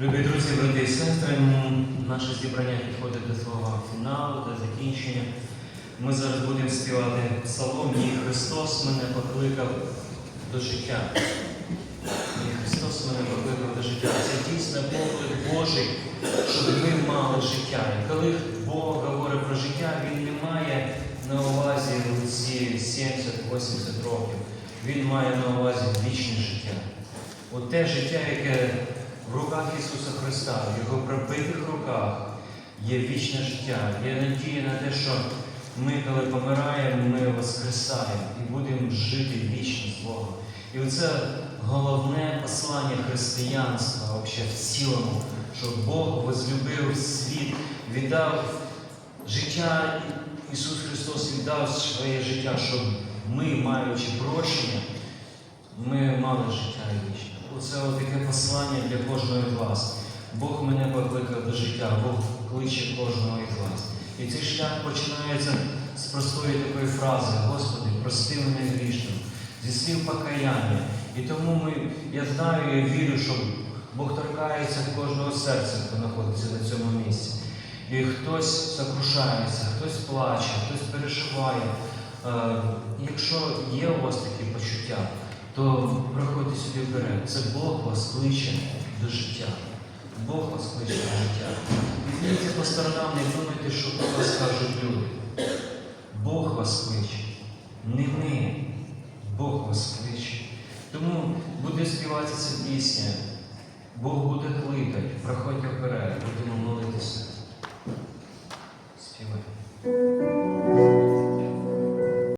Любі друзі, брати і сестри, наше зібрання підходить до свого фіналу, до закінчення. Ми зараз будемо співати псалом «Ні Христос мене покликав до життя. Ні Христос мене покликав до життя. Це дійсно поклик Божий, щоб ми мали життя. І коли Бог говорить про життя, Він не має на увазі ці 70-80 років. Він має на увазі вічне життя. От те життя, яке в руках Ісуса Христа, в Його пробитих руках є вічне життя, є надія на те, що ми, коли помираємо, ми воскресаємо і будемо жити вічно з Богом. І оце головне послання християнства взагалі в цілому, що Бог возлюбив світ, віддав життя, Ісус Христос віддав своє життя, щоб ми, маючи прощення, ми мали життя вічне. Оце таке послання для кожного з вас. Бог мене покликав до життя, Бог кличе кожного із вас. І цей шлях починається з простої такої фрази: Господи, прости мене грішним, зі слів покаяння. І тому ми, я знаю, я вірю, що Бог торкається кожного серця, хто знаходиться на цьому місці. І хтось сокрушається, хтось плаче, хтось переживає. Е, Якщо є у вас такі почуття, то проходьте сюди вперед. Це Бог вас кличе до життя. Бог вас кличе до життя. Дивіться по сторонам, не думайте, що про вас кажуть люди. Бог вас кличе. Не ми. Бог вас кличе. Тому буде співатися ця пісня. Бог буде кликати. Проходьте вперед, будемо молитися. Співай.